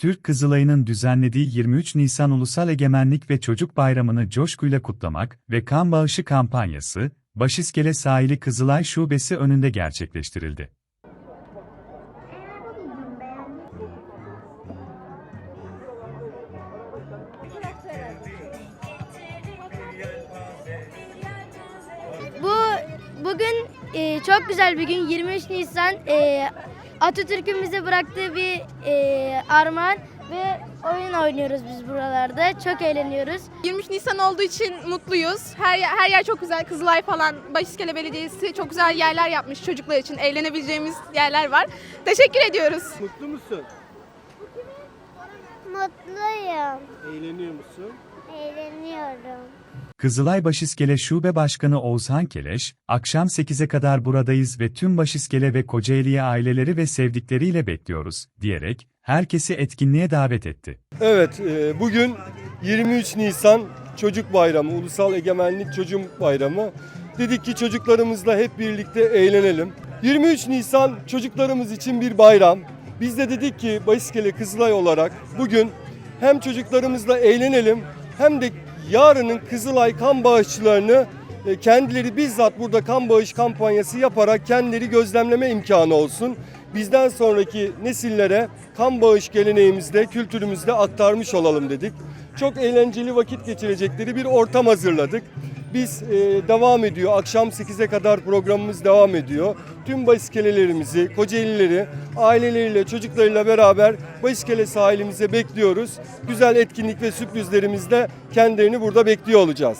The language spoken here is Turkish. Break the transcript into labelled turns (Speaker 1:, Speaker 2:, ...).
Speaker 1: Türk Kızılayı'nın düzenlediği 23 Nisan Ulusal Egemenlik ve Çocuk Bayramı'nı coşkuyla kutlamak ve kan bağışı kampanyası, Başiskele Sahili Kızılay Şubesi önünde gerçekleştirildi.
Speaker 2: Bu bugün e, çok güzel bir gün. 23 Nisan e, Atatürk'ün bize bıraktığı bir e, armağan ve oyun oynuyoruz biz buralarda. Çok eğleniyoruz.
Speaker 3: 23 Nisan olduğu için mutluyuz. Her yer, her yer çok güzel. Kızılay falan, Başiskele Belediyesi çok güzel yerler yapmış çocuklar için. Eğlenebileceğimiz yerler var. Teşekkür ediyoruz.
Speaker 4: Mutlu musun?
Speaker 5: Mutluyum.
Speaker 4: Eğleniyor musun?
Speaker 5: Eğleniyorum.
Speaker 1: Kızılay Başiskele Şube Başkanı Oğuzhan Keleş, akşam 8'e kadar buradayız ve tüm Başiskele ve Kocaeli'ye aileleri ve sevdikleriyle bekliyoruz, diyerek herkesi etkinliğe davet etti.
Speaker 4: Evet, e, bugün 23 Nisan Çocuk Bayramı, Ulusal Egemenlik Çocuk Bayramı. Dedik ki çocuklarımızla hep birlikte eğlenelim. 23 Nisan çocuklarımız için bir bayram. Biz de dedik ki Bayıskele Kızılay olarak bugün hem çocuklarımızla eğlenelim hem de yarının Kızılay kan bağışçılarını e, kendileri bizzat burada kan bağış kampanyası yaparak kendileri gözlemleme imkanı olsun. Bizden sonraki nesillere kan bağış geleneğimizde, kültürümüzde aktarmış olalım dedik. Çok eğlenceli vakit geçirecekleri bir ortam hazırladık. Biz e, devam ediyor. Akşam 8'e kadar programımız devam ediyor. Tüm baiskelelerimizi, Kocaelileri, aileleriyle, çocuklarıyla beraber Baiskele sahilimize bekliyoruz. Güzel etkinlik ve sürprizlerimizle kendilerini burada bekliyor olacağız.